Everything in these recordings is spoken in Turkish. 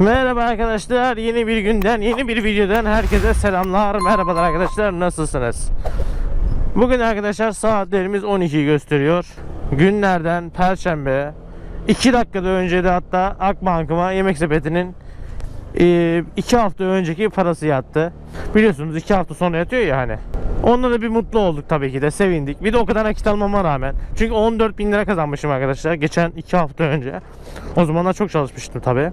Merhaba arkadaşlar. Yeni bir günden, yeni bir videodan herkese selamlar. Merhabalar arkadaşlar. Nasılsınız? Bugün arkadaşlar saatlerimiz 12'yi gösteriyor. Günlerden Perşembe. 2 dakikada önce de hatta Akbank'ıma Yemek Sepeti'nin 2 hafta önceki parası yattı. Biliyorsunuz 2 hafta sonra yatıyor ya hani. Onunla da bir mutlu olduk tabii ki de sevindik. Bir de o kadar nakit almama rağmen. Çünkü 14 bin lira kazanmışım arkadaşlar geçen 2 hafta önce. O zamanlar çok çalışmıştım tabii.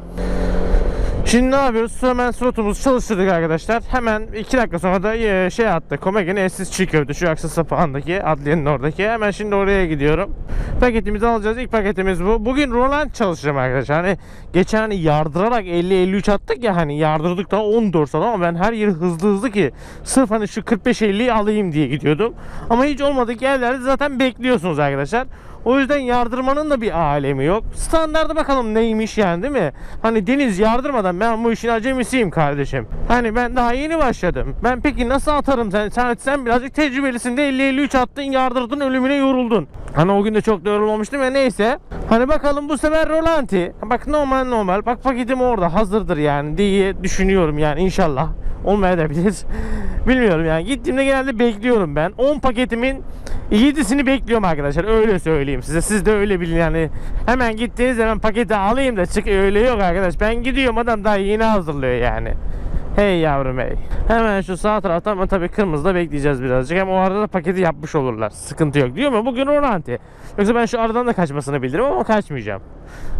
Şimdi ne yapıyoruz? Hemen slotumuzu çalıştırdık arkadaşlar. Hemen 2 dakika sonra da e, şey attı. Komege'nin eşsiz çiğ köfte. Şu aksa sapağındaki, adliyenin oradaki. Hemen şimdi oraya gidiyorum. Paketimizi alacağız. İlk paketimiz bu. Bugün Roland çalışacağım arkadaşlar. Hani geçen hani yardırarak 50-53 attık ya hani yardırdık da 14 saat ama ben her yeri hızlı hızlı ki sırf hani şu 45-50'yi alayım diye gidiyordum. Ama hiç olmadık yerlerde zaten bekliyorsunuz arkadaşlar. O yüzden yardırmanın da bir alemi yok. Standarda bakalım neymiş yani değil mi? Hani Deniz yardırmadan ben bu işin acemisiyim kardeşim. Hani ben daha yeni başladım. Ben peki nasıl atarım sen? Sen, sen birazcık tecrübelisin de 50-53 attın yardırdın ölümüne yoruldun. Hani o gün de çok da yorulmamıştım ya neyse. Hani bakalım bu sefer rolanti. Bak normal normal. Bak paketim orada hazırdır yani diye düşünüyorum yani inşallah. Olmayabilir. Bilmiyorum yani. Gittiğimde genelde bekliyorum ben. 10 paketimin 7'sini bekliyorum arkadaşlar. Öyle söyleyeyim size. Siz de öyle bilin yani. Hemen gittiğiniz zaman paketi alayım da çık öyle yok arkadaş. Ben gidiyorum adam daha yeni hazırlıyor yani. Hey yavrum hey. Hemen şu sağ tarafta ama tabii kırmızıda bekleyeceğiz birazcık. Hem o arada da paketi yapmış olurlar. Sıkıntı yok diyor mu? Bugün oranti. Yoksa ben şu aradan da kaçmasını bilirim ama kaçmayacağım.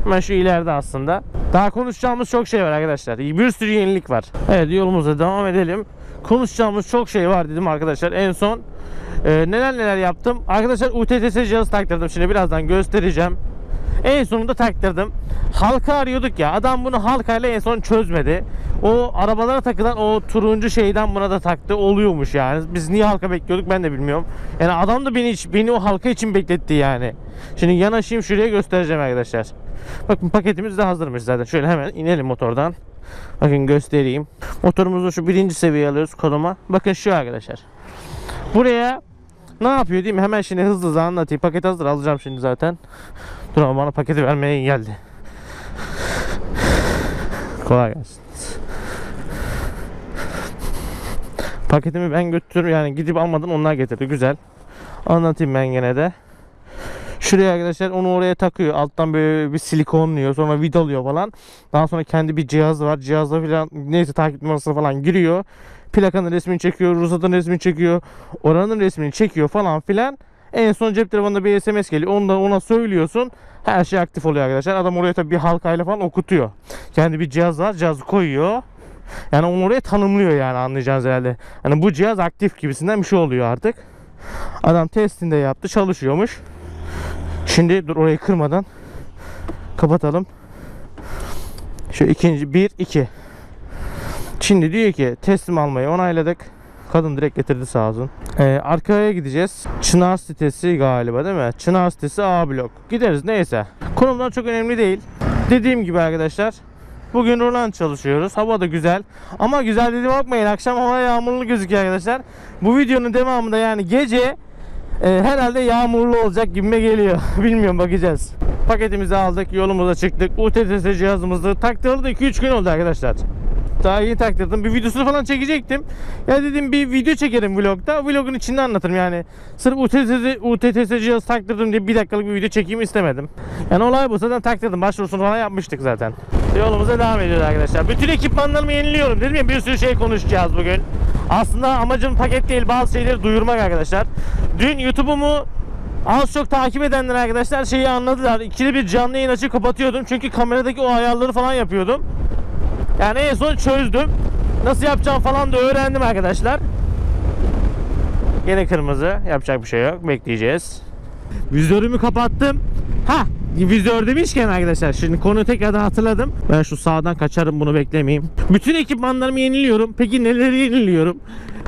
Hemen şu ileride aslında. Daha konuşacağımız çok şey var arkadaşlar. Bir sürü yenilik var. Evet yolumuza devam edelim. Konuşacağımız çok şey var dedim arkadaşlar. En son e, neler neler yaptım. Arkadaşlar UTTS cihazı taktırdım. Şimdi birazdan göstereceğim. En sonunda taktırdım. Halka arıyorduk ya. Adam bunu halkayla en son çözmedi. O arabalara takılan o turuncu şeyden buna da taktı. Oluyormuş yani. Biz niye halka bekliyorduk ben de bilmiyorum. Yani adam da beni beni o halka için bekletti yani. Şimdi yanaşayım şuraya göstereceğim arkadaşlar. Bakın paketimiz de hazırmış zaten. Şöyle hemen inelim motordan. Bakın göstereyim. Motorumuzu şu birinci seviyeye alıyoruz konuma. Bakın şu arkadaşlar. Buraya ne yapıyor değil mi? Hemen şimdi hızlı hızlı anlatayım. Paket hazır alacağım şimdi zaten. Dur ama bana paketi vermeye geldi. Kolay gelsin. Paketimi ben götürürüm yani gidip almadım onlar getirdi güzel. Anlatayım ben gene de. Şuraya arkadaşlar onu oraya takıyor. Alttan böyle bir silikonluyor. Sonra vidalıyor falan. Daha sonra kendi bir cihazı var. Cihazla falan neyse takip numarası falan giriyor. Plakanın resmini çekiyor. Ruhsatın resmini çekiyor. Oranın resmini çekiyor falan filan. En son cep telefonunda bir SMS geliyor. Onu da ona söylüyorsun. Her şey aktif oluyor arkadaşlar. Adam oraya tabii bir halkayla falan okutuyor. Kendi bir cihaz var. Cihazı koyuyor. Yani onu oraya tanımlıyor yani anlayacağınız herhalde. Hani bu cihaz aktif gibisinden bir şey oluyor artık. Adam testinde yaptı. Çalışıyormuş. Şimdi dur orayı kırmadan kapatalım. Şu ikinci bir iki. Şimdi diyor ki teslim almayı onayladık. Kadın direkt getirdi sağ olsun. Ee, arkaya gideceğiz. Çınar sitesi galiba değil mi? Çınar sitesi A blok. Gideriz neyse. Konumdan çok önemli değil. Dediğim gibi arkadaşlar. Bugün Roland çalışıyoruz. Hava da güzel. Ama güzel dediğime bakmayın. Akşam hava yağmurlu gözüküyor arkadaşlar. Bu videonun devamında yani gece e, herhalde yağmurlu olacak gibime geliyor. Bilmiyorum bakacağız. Paketimizi aldık. Yolumuza çıktık. UTTS cihazımızı taktırıldı. 2-3 gün oldu arkadaşlar. Daha iyi taktırdım. Bir videosunu falan çekecektim. Ya dedim bir video çekerim vlogda. Vlogun içinde anlatırım yani. Sırf UTTS, UTTS cihazı taktırdım diye bir dakikalık bir video çekeyim istemedim. Yani olay bu. Zaten taktırdım. Başvurusunu falan yapmıştık zaten. Yolumuza devam ediyoruz arkadaşlar. Bütün ekipmanlarımı yeniliyorum. Dedim ya bir sürü şey konuşacağız bugün. Aslında amacım paket değil bazı şeyleri duyurmak arkadaşlar. Dün YouTube'umu Az çok takip edenler arkadaşlar şeyi anladılar. İkili bir canlı yayın açıp kapatıyordum. Çünkü kameradaki o ayarları falan yapıyordum. Yani en son çözdüm. Nasıl yapacağım falan da öğrendim arkadaşlar. Yine kırmızı. Yapacak bir şey yok. Bekleyeceğiz. Vizörümü kapattım. Ha vizör demişken arkadaşlar şimdi konuyu tekrardan hatırladım. Ben şu sağdan kaçarım bunu beklemeyeyim. Bütün ekipmanlarımı yeniliyorum. Peki neleri yeniliyorum?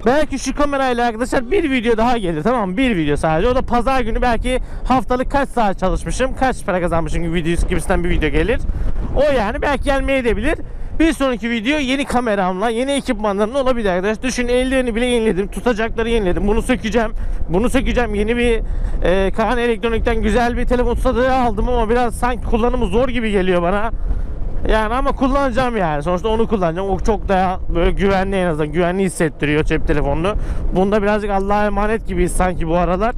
Belki şu kamerayla arkadaşlar bir video daha gelir tamam mı? Bir video sadece. O da pazar günü belki haftalık kaç saat çalışmışım, kaç para kazanmışım gibi videosu gibisinden bir video gelir. O yani belki gelmeye edebilir. Bir sonraki video yeni kameramla, yeni ekipmanlarımla olabilir arkadaşlar. Düşün ellerini bile yeniledim, tutacakları yeniledim. Bunu sökeceğim, bunu sökeceğim. Yeni bir e, Kaan Elektronik'ten güzel bir telefon tutacağı aldım ama biraz sanki kullanımı zor gibi geliyor bana. Yani ama kullanacağım yani. Sonuçta onu kullanacağım. O çok daha böyle güvenli en azından. Güvenli hissettiriyor cep telefonunu. Bunda birazcık Allah'a emanet gibiyiz sanki bu aralar.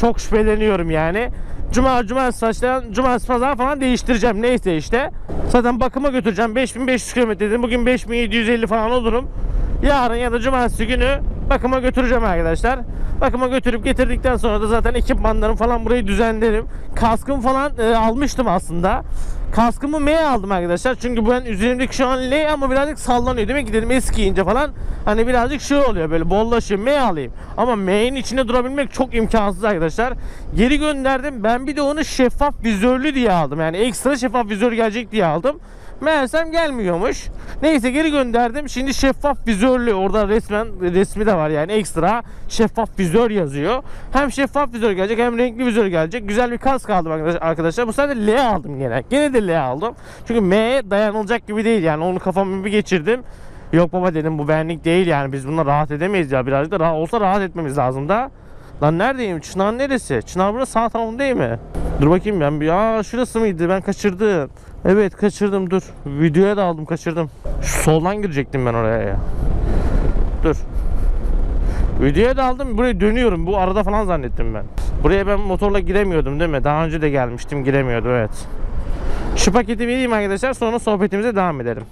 Çok şüpheleniyorum yani. Cuma, cumartesi cumartesi pazar falan değiştireceğim. Neyse işte. Zaten bakıma götüreceğim. 5500 km dedim. Bugün 5750 falan olurum. Yarın ya da cumartesi günü bakıma götüreceğim arkadaşlar. Bakıma götürüp getirdikten sonra da zaten ekipmanlarım falan burayı düzenlerim. Kaskım falan e, almıştım aslında. Kaskımı M aldım arkadaşlar. Çünkü ben üzerimdeki şu an L ama birazcık sallanıyor. Demek ki dedim eskiyince falan hani birazcık şey oluyor böyle bollaşıyor. M alayım. Ama M'nin içinde durabilmek çok imkansız arkadaşlar. Geri gönderdim. Ben bir de onu şeffaf vizörlü diye aldım. Yani ekstra şeffaf vizör gelecek diye aldım. Meğersem gelmiyormuş. Neyse geri gönderdim. Şimdi şeffaf vizörlü orada resmen resmi de var yani ekstra şeffaf vizör yazıyor. Hem şeffaf vizör gelecek hem renkli vizör gelecek. Güzel bir kask aldım arkadaş- arkadaşlar. Bu sefer L aldım gene. Gene de L aldım. Çünkü M'ye dayanılacak gibi değil yani onu kafamı bir geçirdim. Yok baba dedim bu benlik değil yani biz bununla rahat edemeyiz ya birazcık da rahat olsa rahat etmemiz lazım da. Lan neredeyim? Çınar neresi? Çınar burası sağ tarafım değil mi? Dur bakayım ben bir. Aa şurası mıydı? Ben kaçırdım. Evet kaçırdım dur. Videoya da aldım kaçırdım. Şu soldan girecektim ben oraya ya. Dur. Videoya da aldım. Buraya dönüyorum. Bu arada falan zannettim ben. Buraya ben motorla giremiyordum değil mi? Daha önce de gelmiştim giremiyordum evet. Şu paketi vereyim arkadaşlar sonra sohbetimize devam edelim.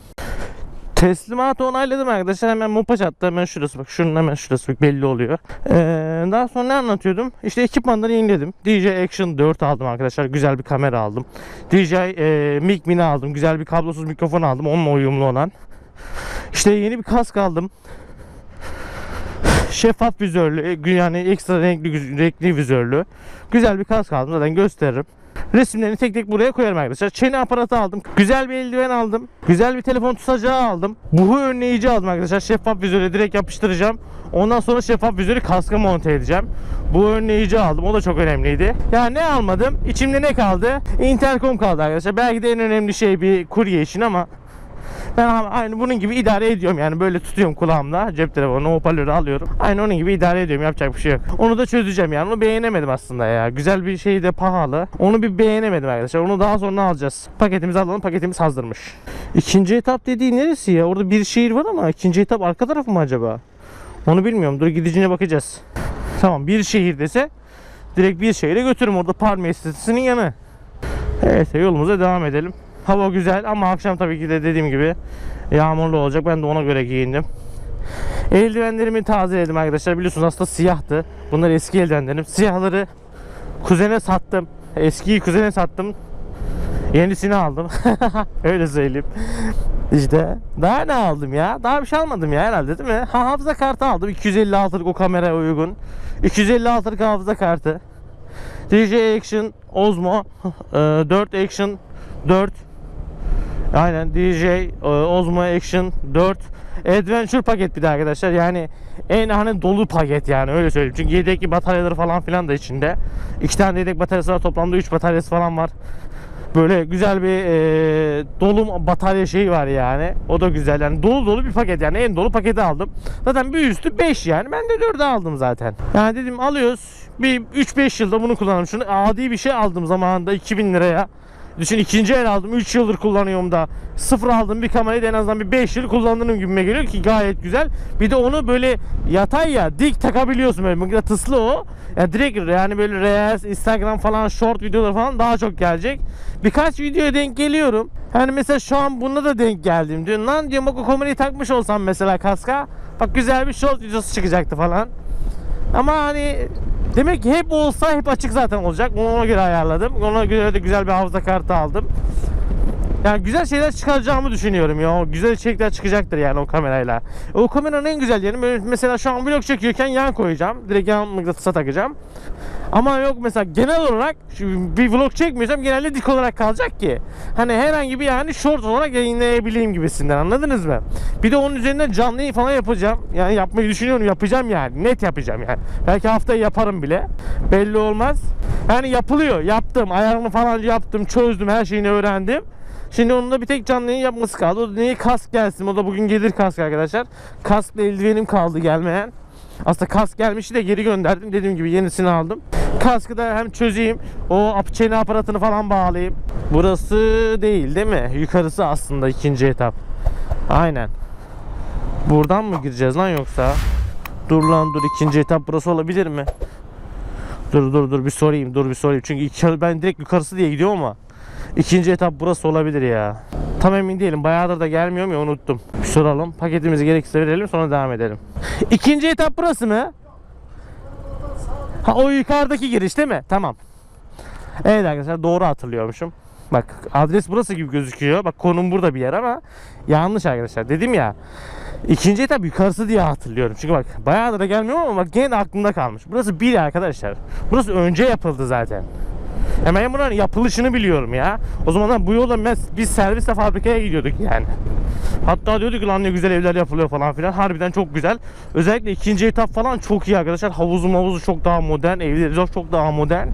Teslimatı onayladım arkadaşlar. Hemen Mopaç attı. Hemen şurası bak. Şunun hemen şurası bak. Belli oluyor. Ee, daha sonra ne anlatıyordum? İşte ekipmanları yeniledim. DJ Action 4 aldım arkadaşlar. Güzel bir kamera aldım. DJ e, Mic Mini aldım. Güzel bir kablosuz mikrofon aldım. Onunla uyumlu olan. İşte yeni bir kask aldım. Şeffaf vizörlü, e, yani ekstra renkli, renkli vizörlü. Güzel bir kask aldım zaten gösteririm. Resimlerini tek tek buraya koyarım arkadaşlar. Çene aparatı aldım. Güzel bir eldiven aldım. Güzel bir telefon tutacağı aldım. Buhu önleyici aldım arkadaşlar. Şeffaf vizöre direkt yapıştıracağım. Ondan sonra şeffaf vizörü kaska monte edeceğim. Bu önleyici aldım. O da çok önemliydi. Ya ne almadım? İçimde ne kaldı? Intercom kaldı arkadaşlar. Belki de en önemli şey bir kurye için ama ben aynı bunun gibi idare ediyorum yani böyle tutuyorum kulağımda cep telefonu hoparlörü alıyorum. Aynı onun gibi idare ediyorum yapacak bir şey yok. Onu da çözeceğim yani onu beğenemedim aslında ya. Güzel bir şey de pahalı. Onu bir beğenemedim arkadaşlar. Onu daha sonra alacağız. Paketimizi alalım paketimiz hazırmış. İkinci etap dediği neresi ya? Orada bir şehir var ama ikinci etap arka taraf mı acaba? Onu bilmiyorum. Dur gidicine bakacağız. Tamam bir şehir dese direkt bir şehire götürürüm. Orada Parme Sitesi'nin yanı. Evet yolumuza devam edelim. Hava güzel ama akşam tabii ki de dediğim gibi yağmurlu olacak. Ben de ona göre giyindim. Eldivenlerimi tazeledim arkadaşlar. Biliyorsunuz aslında siyahtı. Bunlar eski eldivenlerim. Siyahları kuzene sattım. Eskiyi kuzene sattım. Yenisini aldım. Öyle söyleyeyim. İşte daha ne aldım ya? Daha bir şey almadım ya herhalde değil mi? Ha, hafıza kartı aldım. 256'lık o kameraya uygun. 256'lık hafıza kartı. DJ Action Osmo e, 4 Action 4 Aynen DJ e, Osmo Action 4 Adventure paket bir de arkadaşlar. Yani en hani dolu paket yani öyle söyleyeyim. Çünkü yedekli bataryaları falan filan da içinde. İki tane yedek bataryası var toplamda 3 bataryası falan var. Böyle güzel bir e, dolu batarya şeyi var yani. O da güzel yani. Dolu dolu bir paket yani. En dolu paketi aldım. Zaten bir üstü 5 yani. Ben de 4'ü aldım zaten. Yani dedim alıyoruz. Bir 3-5 yılda bunu kullanalım. Şunu adi bir şey aldım zamanında 2000 liraya Düşün ikinci el aldım 3 yıldır kullanıyorum da sıfır aldım bir kamerayı en azından bir 5 yıl kullandığım gibime geliyor ki gayet güzel. Bir de onu böyle yatay ya dik takabiliyorsun böyle mıknatıslı o. Yani direkt yani böyle Reels, Instagram falan short videolar falan daha çok gelecek. Birkaç videoya denk geliyorum. Yani mesela şu an buna da denk geldim diyor. Lan diyorum bak o kamerayı takmış olsam mesela kaska. Bak güzel bir short videosu çıkacaktı falan. Ama hani demek ki hep olsa hep açık zaten olacak. Ona göre ayarladım. Ona göre de güzel bir hafıza kartı aldım. Yani güzel şeyler çıkaracağımı düşünüyorum ya. Güzel içerikler çıkacaktır yani o kamerayla. O kameranın en güzel yeri böyle mesela şu an vlog çekiyorken yan koyacağım. Direkt yan mıknatısa takacağım. Ama yok mesela genel olarak bir vlog çekmiyorsam genelde dik olarak kalacak ki. Hani herhangi bir yani short olarak yayınlayabileyim gibisinden anladınız mı? Bir de onun üzerine canlı falan yapacağım. Yani yapmayı düşünüyorum yapacağım yani. Net yapacağım yani. Belki haftaya yaparım bile. Belli olmaz. Yani yapılıyor. Yaptım. Ayarını falan yaptım. Çözdüm. Her şeyini öğrendim. Şimdi onun da bir tek canlı yayın yapması kaldı. O da neyi kask gelsin. O da bugün gelir kask arkadaşlar. Kaskla eldivenim kaldı gelmeyen. Aslında kask gelmişti de geri gönderdim. Dediğim gibi yenisini aldım. Kaskı da hem çözeyim. O çene aparatını falan bağlayayım. Burası değil değil mi? Yukarısı aslında ikinci etap. Aynen. Buradan mı gireceğiz lan yoksa? Dur lan dur ikinci etap burası olabilir mi? Dur dur dur bir sorayım dur bir sorayım. Çünkü ben direkt yukarısı diye gidiyorum ama ikinci etap burası olabilir ya. Tam emin değilim. Bayağıdır da gelmiyorum ya unuttum. Bir soralım. Paketimizi gerekirse verelim sonra devam edelim. İkinci etap burası mı? Ha o yukarıdaki giriş değil mi? Tamam. Evet arkadaşlar doğru hatırlıyormuşum. Bak adres burası gibi gözüküyor. Bak konum burada bir yer ama yanlış arkadaşlar. Dedim ya ikinci etap yukarısı diye hatırlıyorum. Çünkü bak bayağıdır da gelmiyorum ama bak gene aklımda kalmış. Burası bir arkadaşlar. Burası önce yapıldı zaten. Hemen buranın yapılışını biliyorum ya. O zamanlar bu yolla biz, biz servisle fabrikaya gidiyorduk yani. Hatta diyorduk lan ne güzel evler yapılıyor falan filan. Harbiden çok güzel. Özellikle ikinci etap falan çok iyi arkadaşlar. Havuzu mavuzu çok daha modern. Evleri çok- daha modern.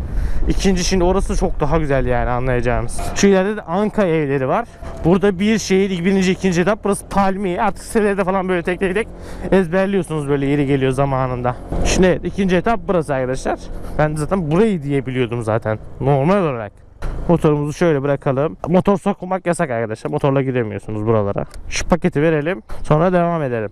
İkinci şimdi orası çok daha güzel yani anlayacağınız. Şu ileride de Anka evleri var. Burada bir şehir birinci ikinci etap. Burası Palmiye. Artık sitelerde falan böyle tek tek tek ezberliyorsunuz böyle yeri geliyor zamanında. Şimdi evet, ikinci etap burası arkadaşlar. Ben de zaten burayı diye biliyordum zaten. Normal olarak. Motorumuzu şöyle bırakalım. Motor sokmak yasak arkadaşlar. Motorla giremiyorsunuz buralara. Şu paketi verelim. Sonra devam edelim.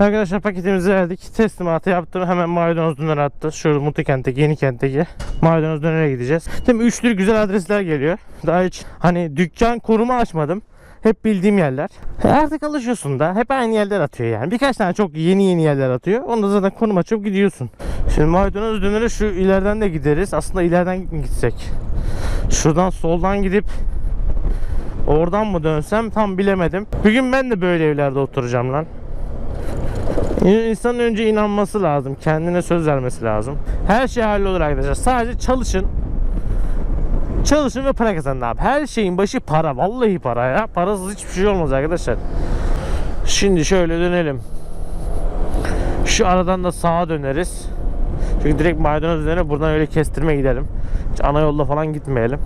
Arkadaşlar paketimizi verdik. Teslimatı yaptım. Hemen maydanoz döner attı. Şu Mutikent'teki, Yeni Kent'teki maydanoz dönere gideceğiz. Değil mi? Üçlü güzel adresler geliyor. Daha hiç hani dükkan korumu açmadım. Hep bildiğim yerler. Artık alışıyorsun da. Hep aynı yerler atıyor yani. Birkaç tane çok yeni yeni yerler atıyor. Onda zaten konum açıp gidiyorsun. Şimdi maydanoz döneri şu ileriden de gideriz. Aslında ileriden gitsek? Şuradan soldan gidip oradan mı dönsem tam bilemedim. Bugün ben de böyle evlerde oturacağım lan. İnsanın önce inanması lazım. Kendine söz vermesi lazım. Her şey hallolur arkadaşlar. Sadece çalışın. Çalışın ve para kazanın abi. Her şeyin başı para. Vallahi para ya. Parasız hiçbir şey olmaz arkadaşlar. Şimdi şöyle dönelim. Şu aradan da sağa döneriz. Çünkü direkt maydanoz üzerine buradan öyle kestirme gidelim. Hiç ana yolda falan gitmeyelim.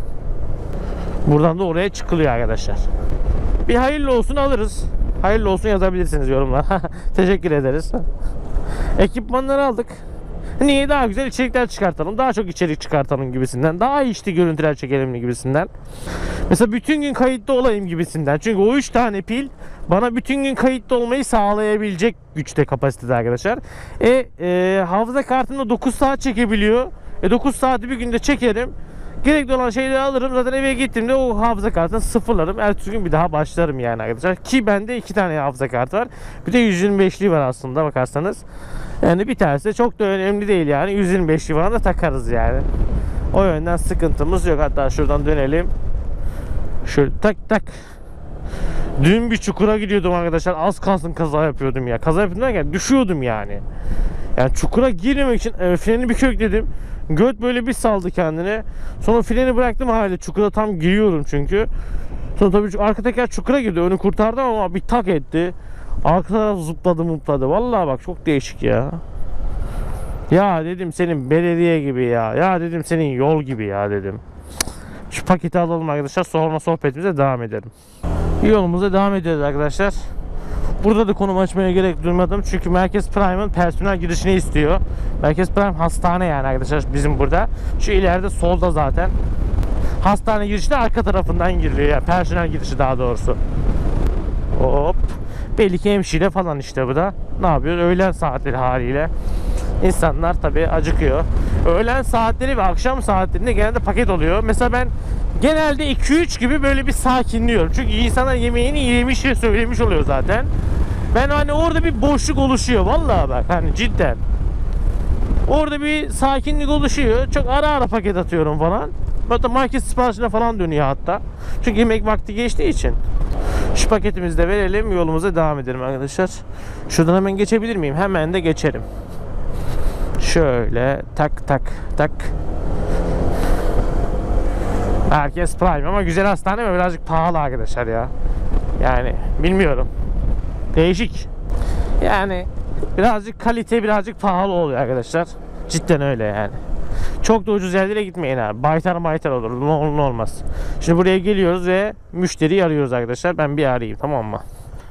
Buradan da oraya çıkılıyor arkadaşlar. Bir hayırlı olsun alırız. Hayırlı olsun yazabilirsiniz yorumlar. Teşekkür ederiz. Ekipmanları aldık. Niye daha güzel içerikler çıkartalım, daha çok içerik çıkartalım gibisinden, daha iyi işte görüntüler çekelim gibisinden. Mesela bütün gün kayıtlı olayım gibisinden. Çünkü o 3 tane pil bana bütün gün kayıtlı olmayı sağlayabilecek güçte kapasitede arkadaşlar. E, e hafıza kartında 9 saat çekebiliyor. E 9 saati bir günde çekerim. Gerekli olan şeyleri alırım. Zaten eve gittiğimde o hafıza kartını sıfırlarım. Ertesi gün bir daha başlarım yani arkadaşlar. Ki bende iki tane hafıza kartı var. Bir de 125'li var aslında bakarsanız. Yani bir tanesi de çok da önemli değil yani. 125'li falan da takarız yani. O yönden sıkıntımız yok. Hatta şuradan dönelim. Şöyle tak tak. Dün bir çukura gidiyordum arkadaşlar. Az kalsın kaza yapıyordum ya. Kaza yapıyordum derken düşüyordum yani. Yani çukura girmemek için e, freni bir kökledim. Göt böyle bir saldı kendine. Sonra freni bıraktım hala çukura tam giriyorum çünkü. Sonra tabii arka teker çukura girdi. Önü kurtardım ama bir tak etti. Arka zıpladı mutladı. Vallahi bak çok değişik ya. Ya dedim senin belediye gibi ya. Ya dedim senin yol gibi ya dedim. Şu paketi alalım arkadaşlar. Sonra sohbetimize devam edelim. Yolumuza devam ediyoruz arkadaşlar. Burada da konum açmaya gerek duymadım. Çünkü Merkez Prime'ın personel girişini istiyor. Merkez Prime hastane yani arkadaşlar bizim burada. Şu ileride solda zaten. Hastane girişi de arka tarafından giriliyor. Yani personel girişi daha doğrusu. Hop. Belli ki hemşire falan işte bu da. Ne yapıyor? Öğlen saatleri haliyle. İnsanlar tabii acıkıyor. Öğlen saatleri ve akşam saatlerinde genelde paket oluyor. Mesela ben genelde 2-3 gibi böyle bir sakinliyorum. Çünkü insanlar yemeğini yemiş ve söylemiş oluyor zaten. Ben hani orada bir boşluk oluşuyor. Vallahi bak hani cidden. Orada bir sakinlik oluşuyor. Çok ara ara paket atıyorum falan. Hatta market siparişine falan dönüyor hatta. Çünkü yemek vakti geçtiği için. Şu paketimizi de verelim yolumuza devam edelim arkadaşlar. Şuradan hemen geçebilir miyim? Hemen de geçerim. Şöyle tak tak tak. Herkes Prime ama güzel hastane mi birazcık pahalı arkadaşlar ya. Yani bilmiyorum. Değişik. Yani birazcık kalite birazcık pahalı oluyor arkadaşlar. Cidden öyle yani. Çok da ucuz yerlere gitmeyin abi. Baytar baytar olur. Ne olur ne olmaz. Şimdi buraya geliyoruz ve müşteriyi arıyoruz arkadaşlar. Ben bir arayayım tamam mı?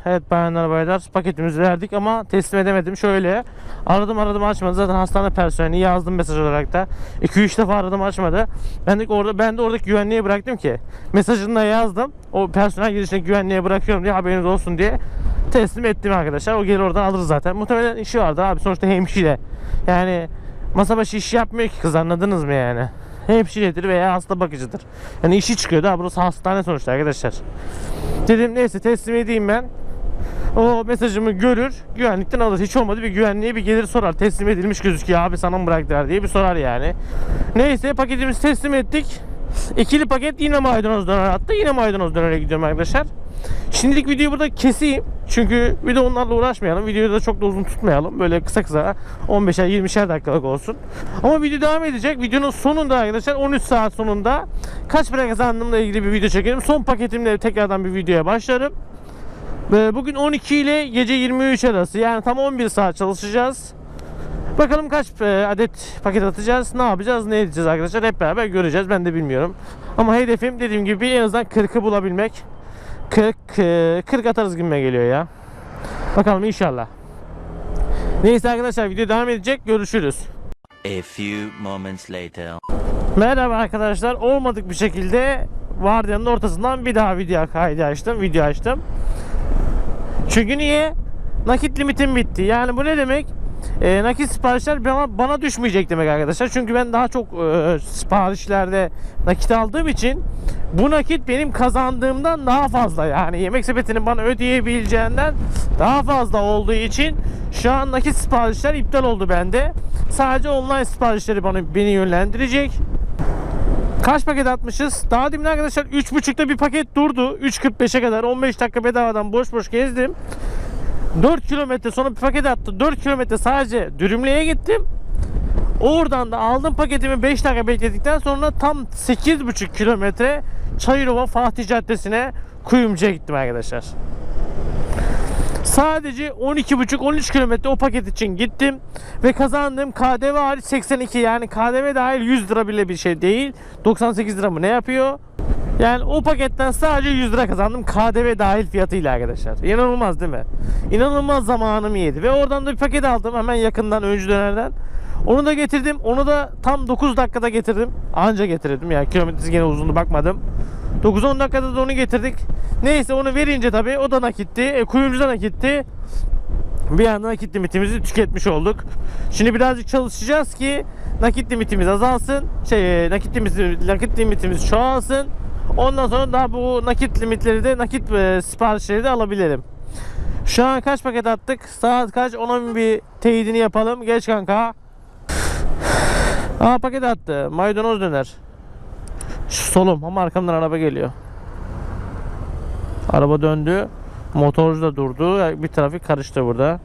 Evet bayanlar baylar paketimizi verdik ama teslim edemedim. Şöyle aradım aradım açmadı. Zaten hastane personeli yazdım mesaj olarak da. 2-3 defa aradım açmadı. Ben de orada ben de oradaki güvenliğe bıraktım ki. Mesajını da yazdım. O personel girişine güvenliğe bırakıyorum diye haberiniz olsun diye teslim ettim arkadaşlar. O gelir oradan alır zaten. Muhtemelen işi vardı abi. Sonuçta hemşire. Yani masa başı iş yapmıyor ki kız anladınız mı yani? Hemşiredir veya hasta bakıcıdır. Yani işi çıkıyor da burası hastane sonuçta arkadaşlar. Dedim neyse teslim edeyim ben. O mesajımı görür, güvenlikten alır. Hiç olmadı bir güvenliğe bir gelir sorar. Teslim edilmiş gözüküyor abi sana mı bıraktılar diye bir sorar yani. Neyse paketimizi teslim ettik. İkili paket yine maydanoz döner attı. Yine maydanoz dönere gidiyorum arkadaşlar. Şimdilik videoyu burada keseyim. Çünkü bir de onlarla uğraşmayalım. Videoyu da çok da uzun tutmayalım. Böyle kısa kısa 15'er 20'şer dakikalık olsun. Ama video devam edecek. Videonun sonunda arkadaşlar 13 saat sonunda kaç para kazandığımla ilgili bir video çekerim. Son paketimle tekrardan bir videoya başlarım. Bugün 12 ile gece 23 arası yani tam 11 saat çalışacağız. Bakalım kaç e, adet paket atacağız, ne yapacağız, ne edeceğiz arkadaşlar hep beraber göreceğiz. Ben de bilmiyorum. Ama hedefim dediğim gibi en azından 40'ı bulabilmek. 40 e, 40 atarız gibime geliyor ya. Bakalım inşallah. Neyse arkadaşlar video devam edecek. Görüşürüz. A few moments later. Merhaba arkadaşlar. Olmadık bir şekilde vardiyanın ortasından bir daha video kaydı açtım. Video açtım. Çünkü niye? Nakit limitim bitti. Yani bu ne demek? E, nakit siparişler bana, bana düşmeyecek demek arkadaşlar. Çünkü ben daha çok e, siparişlerde nakit aldığım için bu nakit benim kazandığımdan daha fazla. Yani yemek sepetinin bana ödeyebileceğinden daha fazla olduğu için şu an nakit siparişler iptal oldu bende. Sadece online siparişleri bana beni yönlendirecek. Kaç paket atmışız? Daha demin arkadaşlar 3.5'ta bir paket durdu. 3.45'e kadar 15 dakika bedavadan boş boş gezdim. 4 kilometre sonra bir paket attı. 4 kilometre sadece dürümlüğe gittim. Oradan da aldım paketimi 5 dakika bekledikten sonra tam 8,5 kilometre Çayırova Fatih Caddesi'ne Kuyumcu'ya gittim arkadaşlar. Sadece 12,5-13 kilometre o paket için gittim ve kazandığım KDV hariç 82 yani KDV dahil 100 lira bile bir şey değil. 98 lira mı ne yapıyor? Yani o paketten sadece 100 lira kazandım KDV dahil fiyatıyla arkadaşlar. İnanılmaz değil mi? İnanılmaz zamanımı yedi ve oradan da bir paket aldım hemen yakından öncü dönerden. Onu da getirdim. Onu da tam 9 dakikada getirdim. Anca getirdim ya. Kilometresi gene uzundu bakmadım. 9-10 dakikada da onu getirdik. Neyse onu verince tabii o da nakitti. E, kuyumcu da nakitti. Bir anda nakit limitimizi tüketmiş olduk. Şimdi birazcık çalışacağız ki nakit limitimiz azalsın. Şey, nakit limitimiz, nakit limitimiz çoğalsın. Ondan sonra daha bu nakit limitleri de nakit e, siparişleri de alabilirim. Şu an kaç paket attık? Saat kaç? Onun bir teyidini yapalım. Geç kanka. Aa paket attı. Maydanoz döner. Şu solum ama arkamdan araba geliyor. Araba döndü. Motorcu da durdu. Bir trafik karıştı burada.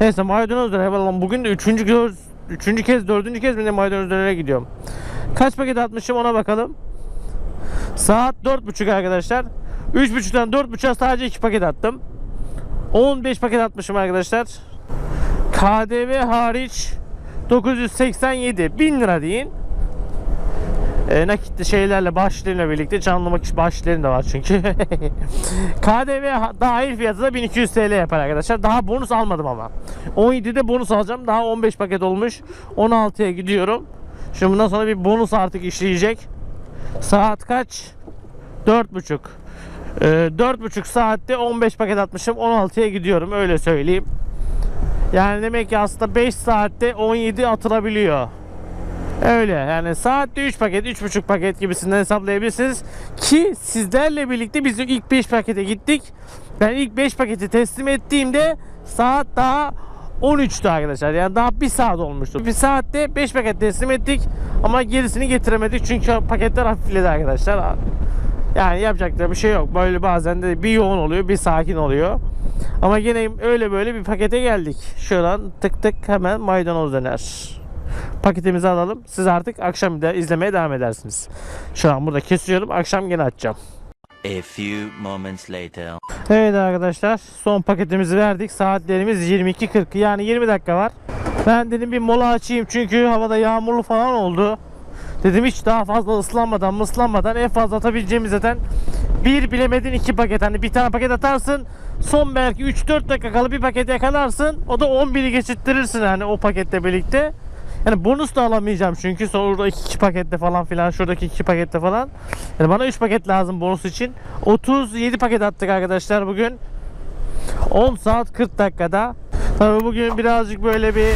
Neyse maydanoz döner. Vallahi bugün de üçüncü kez, üçüncü kez, dördüncü kez mi ne maydanoz dönere gidiyorum. Kaç paket atmışım ona bakalım. Saat dört buçuk arkadaşlar. Üç buçuktan dört buçuğa sadece iki paket attım. 15 paket atmışım arkadaşlar. KDV hariç 987 1000 lira deyin. E, nakitli şeylerle başlarıyla birlikte canlı makiş başlarım da var çünkü. KDV dahil fiyatı da 1200 TL yapar arkadaşlar. Daha bonus almadım ama. 17'de bonus alacağım. Daha 15 paket olmuş. 16'ya gidiyorum. Şimdi bundan sonra bir bonus artık işleyecek. Saat kaç? 4.30. Ee, 4.5 saatte 15 paket atmışım. 16'ya gidiyorum öyle söyleyeyim. Yani demek ki aslında 5 saatte 17 atılabiliyor. Öyle yani saatte 3 paket 3,5 paket gibisinden hesaplayabilirsiniz. Ki sizlerle birlikte biz ilk 5 pakete gittik. Ben ilk 5 paketi teslim ettiğimde saat daha 13'tü arkadaşlar. Yani daha 1 saat olmuştu. Bir saatte 5 paket teslim ettik ama gerisini getiremedik çünkü paketler hafifledi arkadaşlar. Yani yapacak bir şey yok. Böyle bazen de bir yoğun oluyor, bir sakin oluyor. Ama yine öyle böyle bir pakete geldik. Şuradan tık tık hemen maydanoz döner. Paketimizi alalım. Siz artık akşam da izlemeye devam edersiniz. Şu an burada kesiyorum. Akşam gene açacağım. A few moments later. Evet arkadaşlar son paketimizi verdik. Saatlerimiz 22.40 yani 20 dakika var. Ben dedim bir mola açayım çünkü havada yağmurlu falan oldu. Dedim hiç daha fazla ıslanmadan ıslanmadan en fazla atabileceğimiz zaten Bir bilemedin iki paket. Hani bir tane paket atarsın. Son belki 3-4 dakika kalı bir paket yakalarsın. O da 11'i geçittirirsin hani o paketle birlikte. Yani bonus da alamayacağım çünkü sonra iki, iki pakette falan filan şuradaki iki pakette falan. Yani bana 3 paket lazım bonus için. 37 paket attık arkadaşlar bugün. 10 saat 40 dakikada. Tabii bugün birazcık böyle bir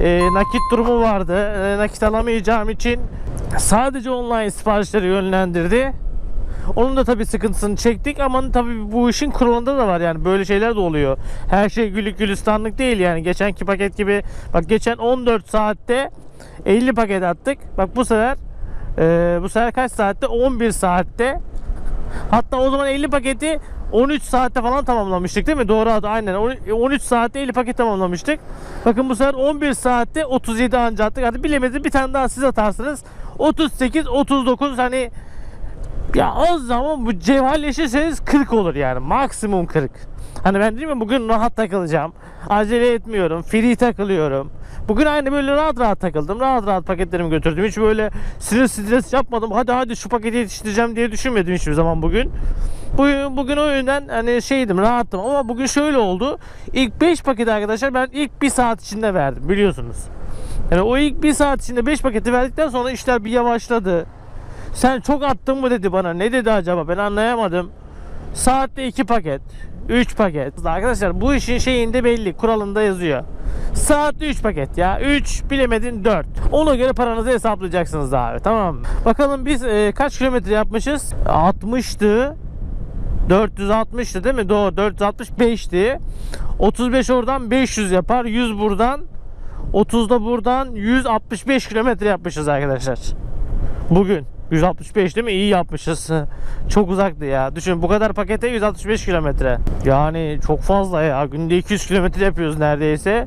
e, nakit durumu vardı. E, nakit alamayacağım için sadece online siparişleri yönlendirdi. Onun da tabii sıkıntısını çektik ama tabii bu işin kuralında da var yani böyle şeyler de oluyor. Her şey güllük gülistanlık değil yani. Geçenki paket gibi bak geçen 14 saatte 50 paket attık. Bak bu sefer e, bu sefer kaç saatte? 11 saatte Hatta o zaman 50 paketi 13 saatte falan tamamlamıştık değil mi? Doğru adı aynen. 13 saatte 50 paket tamamlamıştık. Bakın bu sefer 11 saatte 37 anca attık. Hadi bilemedim bir tane daha siz atarsınız. 38, 39 hani ya o zaman bu cevherleşirseniz 40 olur yani. Maksimum 40. Hani ben değil mi bugün rahat takılacağım. Acele etmiyorum. Free takılıyorum. Bugün aynı böyle rahat rahat takıldım. Rahat rahat paketlerimi götürdüm. Hiç böyle stres stres yapmadım. Hadi hadi şu paketi yetiştireceğim diye düşünmedim hiçbir zaman bugün. Bugün, bugün o yüzden hani şeydim rahattım ama bugün şöyle oldu. İlk 5 paket arkadaşlar ben ilk 1 saat içinde verdim biliyorsunuz. Yani o ilk 1 saat içinde 5 paketi verdikten sonra işler bir yavaşladı. Sen çok attın mı dedi bana. Ne dedi acaba ben anlayamadım. Saatte 2 paket. 3 paket. Arkadaşlar bu işin şeyinde belli. Kuralında yazıyor. Saatte 3 paket ya. 3 bilemedin 4. Ona göre paranızı hesaplayacaksınız abi. Tamam? Bakalım biz e, kaç kilometre yapmışız? 60'tı. 460'tı değil mi? Doğru 465'ti. 35 oradan 500 yapar. 100 buradan. 30 da buradan 165 kilometre yapmışız arkadaşlar. Bugün. 165 değil mi? İyi yapmışız. Çok uzaktı ya. Düşün bu kadar pakete 165 kilometre. Yani çok fazla ya. Günde 200 kilometre yapıyoruz neredeyse.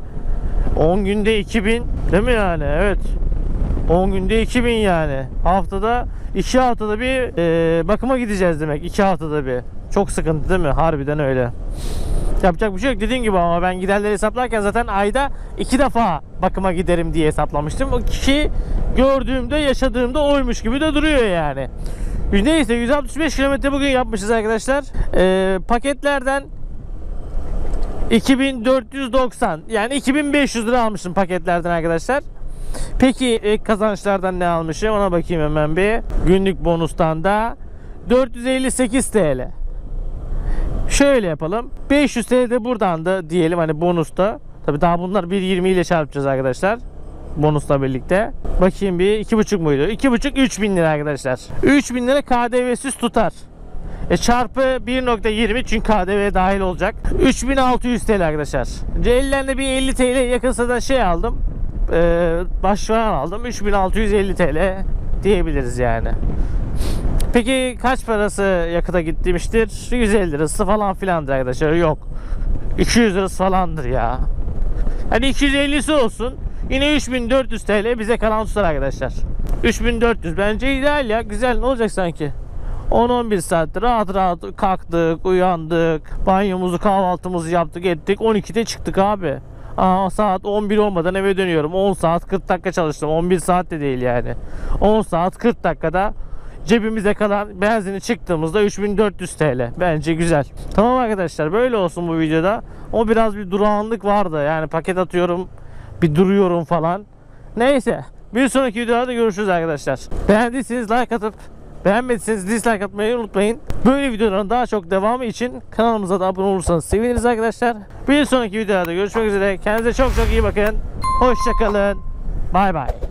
10 günde 2000 değil mi yani? Evet. 10 günde 2000 yani. Haftada 2 haftada bir e, bakıma gideceğiz demek. 2 haftada bir. Çok sıkıntı değil mi? Harbiden öyle. Yapacak bir şey yok dediğim gibi ama ben giderleri hesaplarken zaten ayda iki defa bakıma giderim diye hesaplamıştım. O kişi gördüğümde yaşadığımda oymuş gibi de duruyor yani. Neyse 165 kilometre bugün yapmışız arkadaşlar. Ee, paketlerden 2490 yani 2500 lira almışım paketlerden arkadaşlar. Peki ek kazançlardan ne almışım ona bakayım hemen bir. Günlük bonustan da 458 TL. Şöyle yapalım. 500 TL de buradan da diyelim hani bonusta. Tabi daha bunlar 1.20 ile çarpacağız arkadaşlar. Bonusla birlikte. Bakayım bir 2.5 muydu? 2.5 3000 lira arkadaşlar. 3000 lira KDV'siz tutar. E çarpı 1.20 çünkü KDV dahil olacak. 3600 TL arkadaşlar. Ellerinde bir 50 TL yakınsa da şey aldım. E, başvuran aldım. 3650 TL diyebiliriz yani. Peki kaç parası yakıta gitmiştir? 150 lirası falan filandır arkadaşlar. Yok. 200 lirası falandır ya. Hani 250'si olsun. Yine 3400 TL bize kalan tutar arkadaşlar. 3400 bence ideal ya. Güzel ne olacak sanki? 10-11 saat rahat rahat kalktık, uyandık, banyomuzu, kahvaltımızı yaptık, ettik. 12'de çıktık abi. Aa, saat 11 olmadan eve dönüyorum. 10 saat 40 dakika çalıştım. 11 saat de değil yani. 10 saat 40 dakikada cebimize kalan benzini çıktığımızda 3400 TL. Bence güzel. Tamam arkadaşlar böyle olsun bu videoda. O biraz bir durağanlık vardı. Yani paket atıyorum bir duruyorum falan. Neyse. Bir sonraki videoda görüşürüz arkadaşlar. Beğendiyseniz like atıp beğenmediyseniz dislike atmayı unutmayın. Böyle videoların daha çok devamı için kanalımıza da abone olursanız seviniriz arkadaşlar. Bir sonraki videoda görüşmek üzere. Kendinize çok çok iyi bakın. Hoşçakalın. Bay bay.